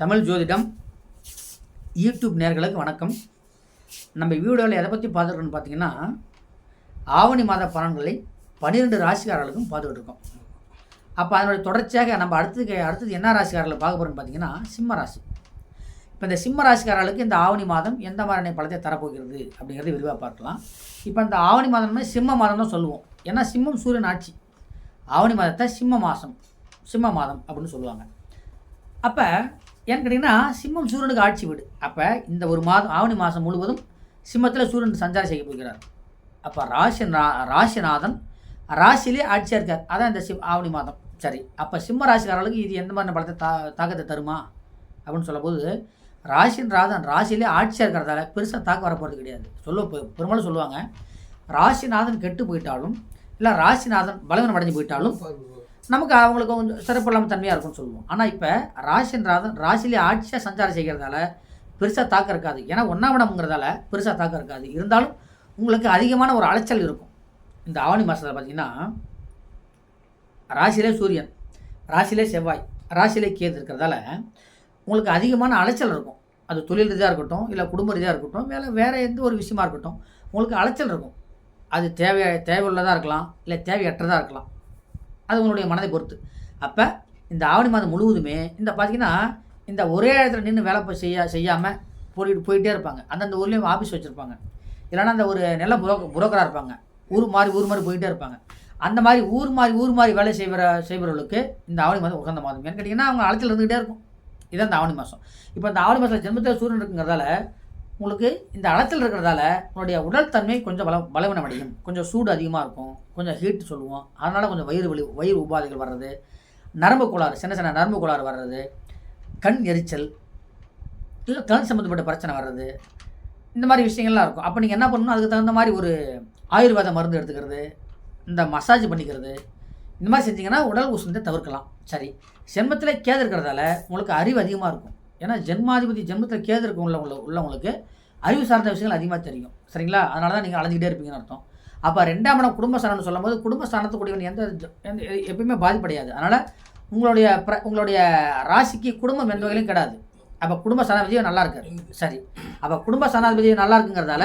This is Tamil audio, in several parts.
தமிழ் ஜோதிடம் யூடியூப் நேர்களுக்கு வணக்கம். நம்ம வீடியோவில் எதை பற்றி பார்த்துருக்கோன்னு பார்த்தீங்கன்னா ஆவணி மாத பலன்களை பன்னிரெண்டு ராசிக்காரர்களுக்கும் பார்த்துக்கிட்டு இருக்கோம் அப்போ அதனுடைய தொடர்ச்சியாக நம்ம அடுத்தது அடுத்தது என்ன ராசிக்காரர்களை பார்க்க போகிறோம்னு பார்த்தீங்கன்னா சிம்ம ராசி. இப்போ இந்த சிம்ம ராசிக்காரர்களுக்கு இந்த ஆவணி மாதம் எந்த மாதிரியான பழத்தை தரப்போகிறது அப்படிங்கிறது விரிவாக பார்க்கலாம். இப்போ இந்த ஆவணி மாதம்னா சிம்ம மாதம் தான் சொல்லுவோம். ஏன்னா சிம்மம் சூரியன் ஆட்சி. ஆவணி மாதத்தை சிம்ம மாதம் சிம்ம மாதம் அப்படின்னு சொல்லுவாங்க. அப்போ ஏன்னு கேட்டிங்கன்னா சிம்மம் சூரியனுக்கு ஆட்சி வீடு. அப்போ இந்த ஒரு மாதம் ஆவணி மாதம் முழுவதும் சிம்மத்தில் சூரியன் சஞ்சாரம் செய்ய போகிறார். அப்போ ராசி ராசிநாதன் ராசியிலே ஆட்சியாக இருக்கார். அதான் இந்த சிம் ஆவணி மாதம். சரி அப்போ சிம்ம ராசிக்காரர்களுக்கு இது எந்த மாதிரி பலத்தை தா தாக்கத்தை தருமா? அப்படின்னு சொல்லும்போது ராசின் ராதன் ராசிலே ஆட்சியாக இருக்கிறதால பெருசாக தாக்க வரப்போகிறது கிடையாது. சொல்ல பெரும்பாலும் சொல்லுவாங்க ராசிநாதன் கெட்டு போயிட்டாலும் இல்லை ராசிநாதன் பலவீனம் அடைஞ்சு போயிட்டாலும் நமக்கு அவங்களுக்கு கொஞ்சம் சிறப்பு இல்லாமல் தன்மையாக இருக்கும்னு சொல்லுவோம். ஆனால் இப்போ ராசின்றாதன் ராசிலே ஆட்சியாக சஞ்சாரம் செய்கிறதால பெருசாக தாக்கம் இருக்காது. ஏன்னா ஒன்றாம் இடம்ங்கிறதால பெருசாக தாக்கம் இருக்காது. இருந்தாலும் உங்களுக்கு அதிகமான ஒரு அலைச்சல் இருக்கும். இந்த ஆவணி மாதத்தில் பார்த்தீங்கன்னா ராசியிலே சூரியன் ராசியிலே செவ்வாய் ராசியிலே கேது இருக்கிறதால உங்களுக்கு அதிகமான அலைச்சல் இருக்கும். அது தொழில் ரீதியாக இருக்கட்டும் இல்லை குடும்ப ரீதியாக இருக்கட்டும் வேலை வேறு எந்த ஒரு விஷயமா இருக்கட்டும் உங்களுக்கு அலைச்சல் இருக்கும். அது தேவை தேவையுள்ளதாக இருக்கலாம் இல்லை தேவையற்றதாக இருக்கலாம். அது உங்களுடைய மனதை பொறுத்து. அப்போ இந்த ஆவணி மாதம் முழுவதுமே இந்த பார்த்தீங்கன்னா இந்த ஒரே இடத்துல நின்று வேலை போய் செய்ய செய்யாமல் போயிட்டு போயிட்டே இருப்பாங்க. அந்தந்த ஊர்லேயும் ஆஃபீஸ் வச்சுருப்பாங்க. இல்லைன்னா அந்த ஒரு நல்ல புரோ புரோக்கராக இருப்பாங்க. ஊர் மாதிரி ஊர் மாதிரி போயிட்டே இருப்பாங்க. அந்த மாதிரி ஊர் மாதிரி ஊர் மாதிரி வேலை செய்கிற செய்பவர்களுக்கு இந்த ஆவணி மாதம் உகந்த மாதம். ஏன்னு கேட்டிங்கன்னா அவங்க அழைச்சல் இருந்துகிட்டே இருக்கும். இதான் இந்த ஆவணி மாதம். இப்போ இந்த ஆவணி மாதத்தில் ஜென்மத்தில் சூரியன் இருக்குங்கிறதால உங்களுக்கு இந்த அலைச்சல் இருக்கிறதால உங்களுடைய உடல் தன்மை கொஞ்சம் பல பலவீனம் அடையும் கொஞ்சம் சூடு அதிகமாக இருக்கும். கொஞ்சம் ஹீட் சொல்லுவோம். அதனால் கொஞ்சம் வயிறு வலி வயிறு உபாதைகள் வர்றது. நரம்பு கோளாறு சின்ன சின்ன நரம்பு கோளாறு வர்றது. கண் எரிச்சல். இல்லை கண் சம்மந்தப்பட்ட பிரச்சனை வர்றது. இந்த மாதிரி விஷயங்கள்லாம் இருக்கும். அப்போ நீங்கள் என்ன பண்ணணும்? அதுக்கு தகுந்த மாதிரி ஒரு ஆயுர்வேத மருந்து எடுத்துக்கிறது. இந்த மசாஜ் பண்ணிக்கிறது. இந்த மாதிரி செஞ்சிங்கன்னா உடல் உஷ்ணத்தை தவிர்க்கலாம். சரி. செம்மத்தில் கேது இருக்கிறதால உங்களுக்கு அறிவு அதிகமாக இருக்கும். ஏன்னா ஜென்மாதிபதி ஜென்மத்தில் கேது இருக்க உள்ள உள்ள உள்ளவங்களுக்கு அறிவு சார்ந்த விஷயங்கள் அதிகமாக தெரியும். சரிங்களா? அதனால தான் நீங்கள் அலைஞ்சிக்கிட்டே இருப்பீங்கன்னு அர்த்தம். அப்போ ரெண்டாம் இடம் குடும்பஸ்தானம்னு சொல்லும்போது குடும்பஸ்தானத்துக்குடியவன் எந்த எந்த எப்பயுமே பாதிப்படையாது. அதனால் உங்களுடைய பிர உங்களுடைய ராசிக்கு குடும்பம் எந்த வகையிலும் கிடையாது அப்போ குடும்ப சனாதிபதியும் நல்லா இருக்காரு. சரி. அப்போ குடும்ப சனாதிபதி நல்லா இருக்குங்கிறதால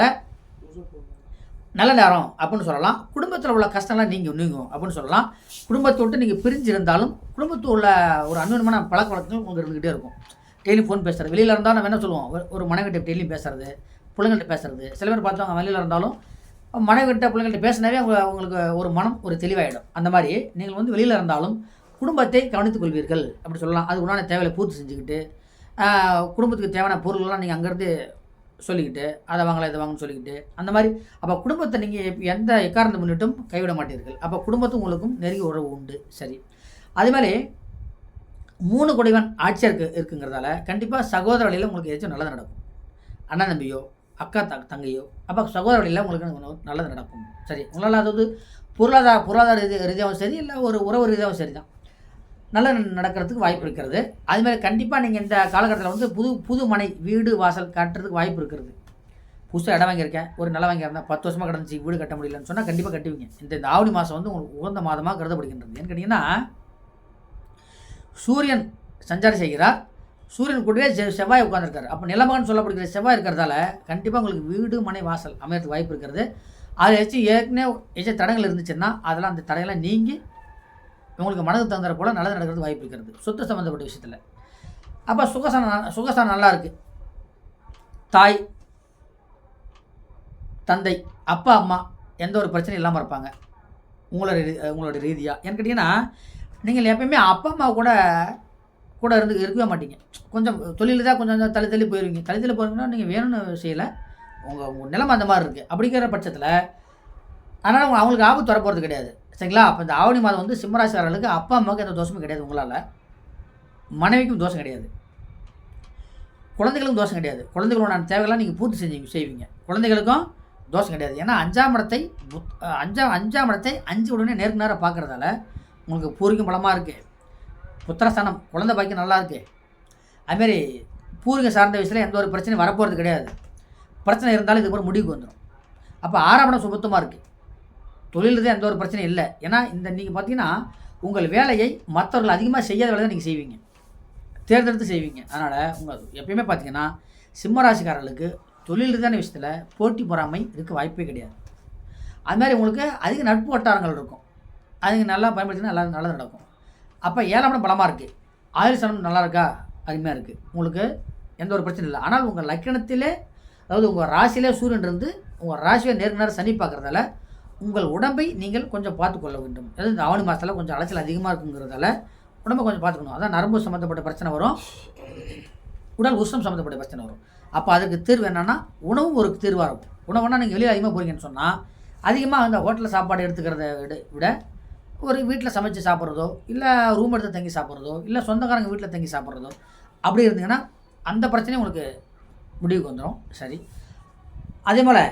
நல்ல நேரம் அப்படின்னு சொல்லலாம். குடும்பத்தில் உள்ள கஷ்டம்லாம் நீங்கள் நீங்கும் அப்படின்னு சொல்லலாம். குடும்பத்தை விட்டு நீங்கள் பிரிஞ்சு இருந்தாலும் குடும்பத்தில் உள்ள ஒரு அன்வயமான பழக்க வழக்கங்கள் உங்களுக்கு இருந்துக்கிட்டே இருக்கும். டெய்லி ஃபோன் பேசுறது. வெளியில் இருந்தால் நம்ம என்ன சொல்லுவோம்? ஒரு- ஒரு மனைவிட்ட டெய்லியும் பேசுறது பிள்ளைங்கள்ட்ட பேசுறது. சில பேர் பார்த்தவங்க வெளியில் இருந்தாலும் மனைவிட்ட பிள்ளைங்கள்ட்ட பேசினாவே அவங்க அவங்களுக்கு ஒரு மனம் ஒரு தெளிவாயிடும். அந்த மாதிரி நீங்கள் வந்து வெளியில் இருந்தாலும் குடும்பத்தை கவனித்துக் கொள்வீர்கள் அப்படி சொல்லலாம். அது உண்டான தேவையை பூர்த்தி செஞ்சுக்கிட்டு குடும்பத்துக்கு தேவையான பொருள்கள்லாம் நீங்கள் அங்கேருந்து சொல்லிக்கிட்டு அதை வாங்கலாம் இதை வாங்கன்னு சொல்லிக்கிட்டு அந்த மாதிரி அப்போ குடும்பத்தை நீங்கள் எந்த எக்காரணத்தை முன்னிட்டும் கைவிட மாட்டீர்கள். அப்போ குடும்பத்தும் உங்களுக்கும் நெருங்கிய உறவு உண்டு. சரி. அதுமாதிரி மூணு குடைவன் ஆட்சியாக இருக்கு இருக்குங்கிறதால கண்டிப்பாக சகோதர வழியில் உங்களுக்கு ஏதாச்சும் நல்லது நடக்கும். அண்ணன் தம்பியோ அக்கா த தங்கையோ அப்போ சகோதர வழியில் உங்களுக்கு நல்லது நடக்கும். சரி உங்களால் அதாவது பொருளாதார பொருளாதார ரீதி ரீதியாகவும் சரி இல்லை ஒரு உறவு ரீதியாகவும் சரி தான் நல்லது நடக்கிறதுக்கு வாய்ப்பு இருக்கிறது. அதுமாதிரி கண்டிப்பாக நீங்கள் இந்த காலகட்டத்தில் வந்து புது புது மனை வீடு வாசல் கட்டுறதுக்கு வாய்ப்பு இருக்கிறது. புதுசாக இடம் வாங்கியிருக்கேன் ஒரு நிலம் வாங்கியிருந்தேன் பத்து வருஷமாக கிடந்துச்சு வீடு கட்ட முடியலன்னு சொன்னால் கண்டிப்பாக கட்டுவீங்க. இந்த இந்த ஆவணி மாதம் வந்து உங்களுக்கு உகந்த மாதமாக கருதப்படுகின்றது. ஏன்னு கேட்டிங்கன்னா சூரியன் சஞ்சாரம் செய்கிறார். சூரியன் கூடவே செ- செவ்வாய் உட்காந்துருக்காரு அப்போ நிலமகன் சொல்லப்படுகிற செவ்வாய் இருக்கிறதால கண்டிப்பாக உங்களுக்கு வீடு மனை வாசல் அமையறதுக்கு வாய்ப்பு இருக்கிறது அதை வச்சு ஏற்கனவே ஏதாச்சும் தடங்கள் இருந்துச்சுன்னா அதெல்லாம் அந்த தடையெல்லாம் நீங்கி உங்களுக்கு மனது தகுந்த போல் நல்லது நடக்கிறது வாய்ப்பு இருக்கிறது சொத்து சம்மந்தப்பட்ட விஷயத்தில். அப்போ சுகசானம் சுகசானம் நல்லா இருக்குது தாய் தந்தை அப்பா அம்மா எந்த ஒரு பிரச்சனையும் இல்லாமல் இருப்பாங்க. உங்களோட ரீ- உங்களோட ரீதியாக ஏன்னு கேட்டிங்கன்னா நீங்கள் எப்பயுமே அப்பா அம்மா கூட கூட இருந்து இருக்கவே மாட்டீங்க. கொஞ்சம் தொழில் தான் கொஞ்சம் தள்ளி தள்ளி போயிருவீங்க. தள்ளி தள்ளி போயிருங்கன்னா நீங்கள் வேணும்னு செய்யலை. உங்கள் உங்கள் நிலைமை அந்த மாதிரி இருக்குது அப்படிங்கிற பட்சத்தில் அதனால் அவங்க அவங்களுக்கு ஆபத்து வரப்போகிறது கிடையாது. சரிங்களா? அப்போ இந்த ஆவணி மாதம் வந்து சிம்மராசிக்காரர்களுக்கு அப்பா அம்மாவுக்கு எந்த தோஷமும் கிடையாது உங்களால். மனைவிக்கும் தோஷம் கிடையாது. குழந்தைகளுக்கும் தோஷம் கிடையாது. குழந்தைகளோட தேவைகள்லாம் நீங்கள் பூர்த்தி செஞ்சு செய்வீங்க. குழந்தைகளுக்கும் தோஷம் கிடையாது. ஏன்னா அஞ்சாம் இடத்தை அஞ்சாம் அஞ்சாம் இடத்தை அஞ்சு உடனே நேருக்கு நேராக பார்க்குறதால உங்களுக்கு பூர்வீகம் பலமாக இருக்குது புத்திரஸ்தானம் குழந்தை பாக்கியம் நல்லா இருக்குது அதுமாரி பூர்வீகம் சார்ந்த விஷயத்தில் எந்த ஒரு பிரச்சனையும் வரப்போகிறது கிடையாது. பிரச்சனை இருந்தாலும் இதுக்கு ஒரு முடிவுக்கு வந்துடும் அப்போ ஆறாம் இடம் சுபத்தமாக இருக்குது தொழில்தான் எந்த ஒரு பிரச்சனையும் இல்லை. ஏன்னா இந்த நீங்கள் பார்த்தீங்கன்னா உங்கள் வேலையை மற்றவர்கள் அதிகமாக செய்யாத வேலை தான் நீங்கள் செய்வீங்க. தேர்ந்தெடுத்து செய்வீங்க. அதனால் உங்கள் எப்பயுமே பார்த்தீங்கன்னா சிம்ம ராசிக்காரர்களுக்கு தொழில் ரீதியான விஷயத்தில் போட்டி பொறாமை இருக்க வாய்ப்பே கிடையாது. அது மாதிரி உங்களுக்கு அதிக நட்பு வட்டாரங்கள் இருக்கும். அதுங்க நல்லா பயன்படுத்தினா நல்லா நல்லது நடக்கும். அப்போ ஏழாம் இடம் பலமாக இருக்குது ஆயுள் சனம் நல்லா இருக்கா? அருமையாக இருக்குது உங்களுக்கு எந்த ஒரு பிரச்சனையும் இல்லை. ஆனால் உங்கள் லக்கணத்திலே அதாவது உங்கள் ராசியிலே சூரியன் இருந்து உங்கள் ராசியை நேருக்கு நேரம் சனி பார்க்குறதால உங்கள் உடம்பை நீங்கள் கொஞ்சம் பார்த்துக்கொள்ள வேண்டும். அதாவது இந்த ஆவணி மாதத்தில் கொஞ்சம் அலைச்சல் அதிகமாக இருக்குங்கிறதால உடம்பை கொஞ்சம் பார்த்துக்கணும். அதான் நரம்பு சம்மந்தப்பட்ட பிரச்சனை வரும். உடல் உஷ்ணம் சம்மந்தப்பட்ட பிரச்சனை வரும். அப்போ அதுக்கு தீர்வு என்னென்னா உணவும் ஒரு தீர்வாக இருக்கும். உணவுனா நீங்கள் வெளியே அதிகமாக போகிறீங்கன்னு சொன்னால் அதிகமாக அந்த ஹோட்டலில் சாப்பாடு எடுத்துக்கிறத விட விட ஒரு வீட்டில் சமைச்சு சாப்பிட்றதோ இல்லை ரூம் எடுத்து தங்கி சாப்பிட்றதோ இல்லை சொந்தக்காரங்க வீட்டில் தங்கி சாப்பிட்றதோ அப்படி இருந்தீங்கன்னா அந்த பிரச்சனையும் உங்களுக்கு முடிவுக்கு வந்துடும் சரி. அதே போல்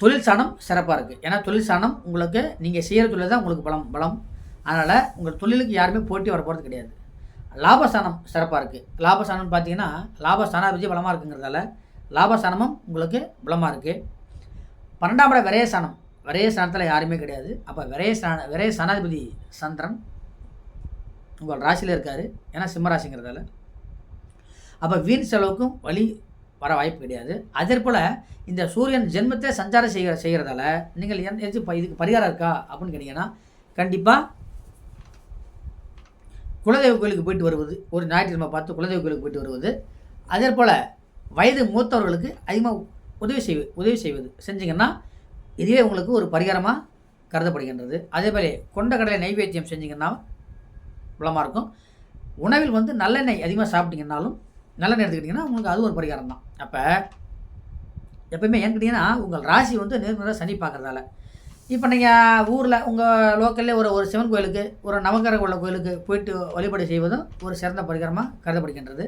தொழில் சாணம் சிறப்பாக இருக்குது ஏன்னா தொழில் சாணம் உங்களுக்கு நீங்கள் செய்கிற தொழில் தான் உங்களுக்கு பலம் பலம். அதனால் உங்கள் தொழிலுக்கு யாருமே போட்டி வர போகிறது கிடையாது. லாபஸ்தானம் சிறப்பாக இருக்குது லாபஸ்தானம்னு பார்த்தீங்கன்னா லாபஸ்தானாதிபதி பலமாக இருக்குங்கிறதால லாபஸ்தானமும் உங்களுக்கு பலமாக இருக்குது பன்னெண்டாம் இடம் விரயஸ்தானம் விரயஸ்தானத்தில் யாருமே கிடையாது. அப்போ விரயஸ்தான விரைய சனாதிபதி சந்திரன் உங்கள் ராசியில் இருக்கார். ஏன்னா சிம்மராசிங்கிறதால அப்போ வீண் செலவுக்கும் வழி வர வாய்ப்பு கிடையாது. அதே போல் இந்த சூரியன் ஜென்மத்தை சஞ்சாரம் செய்கிற செய்கிறதால நீங்கள் எந்த ஏதாச்சும் ப- இதுக்கு பரிகாரம் இருக்கா அப்படின்னு கேட்டிங்கன்னா கண்டிப்பாக குலதெய்வ கோயிலுக்கு போயிட்டு வருவது ஒரு ஞாயிற்றுக்கிழமை பார்த்து குலதெய்வ கோயிலுக்கு போயிட்டு வருவது. அதே போல் வயது மூத்தவர்களுக்கு அதிகமாக உதவி செய்வது உதவி செய்வது. செஞ்சீங்கன்னா இதுவே உங்களுக்கு ஒரு பரிகாரமாக கருதப்படுகின்றது. அதேபோல் கொண்டக்கடலை நைவேத்தியம் செஞ்சீங்கன்னா பலமாக இருக்கும். உணவில் வந்து நல்லெண்ணெய் அதிகமாக சாப்பிட்டிங்கன்னாலும் நல்லெண்ணெய் எடுத்துக்கிட்டிங்கன்னா உங்களுக்கு அது ஒரு பரிகாரம் தான் அப்போ எப்பயுமே ஏன்னு கேட்டிங்கன்னா உங்கள் ராசி வந்து நேர்முறை சனி பார்க்குறதால. இப்போ நீங்கள் ஊரில் உங்கள் லோக்கல்லே ஒரு ஒரு சிவன் கோயிலுக்கு ஒரு நவகிரக உள்ள கோயிலுக்கு போயிட்டு வழிபாடு செய்வதும் ஒரு சிறந்த பரிகாரமாக கருதப்படுகின்றது.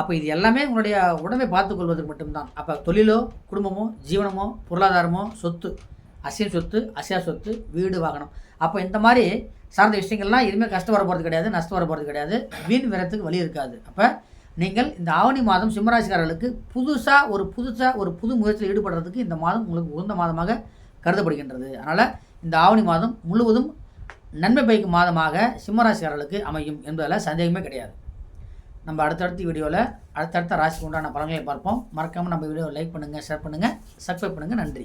அப்போ இது எல்லாமே உங்களுடைய உடம்பை பார்த்துக்கொள்வதற்கு மட்டும்தான். அப்போ தொழிலோ குடும்பமோ ஜீவனமோ பொருளாதாரமோ சொத்து அசிய சொத்து அசியா சொத்து வீடு வாகனம். அப்போ இந்த மாதிரி சார்ந்த விஷயங்கள்லாம் இனிமேல் கஷ்டம் வர போகிறது கிடையாது நஷ்டம் வர போகிறது கிடையாது. வீண் விரத்துக்கு வழி இருக்காது. அப்போ நீங்கள் இந்த ஆவணி மாதம் சிம்மராசிக்காரர்களுக்கு புதுசாக ஒரு புதுசாக ஒரு புது முயற்சியில் ஈடுபடுறதுக்கு இந்த மாதம் உங்களுக்கு உகந்த மாதமாக கருதப்படுகின்றது. அதனால் இந்த ஆவணி மாதம் முழுவதும் நன்மை பயக்கும் மாதமாக சிம்மராசிக்காரர்களுக்கு அமையும் என்பதில் சந்தேகமே கிடையாது. நம்ம அடுத்தடுத்த வீடியோவில் அடுத்தடுத்த ராசிக்கு உண்டான பலன்களை பார்ப்போம். மறக்காமல் நம்ம வீடியோவை லைக் பண்ணுங்கள் ஷேர் பண்ணுங்கள் சப்ஸ்கிரைப் பண்ணுங்கள் நன்றி.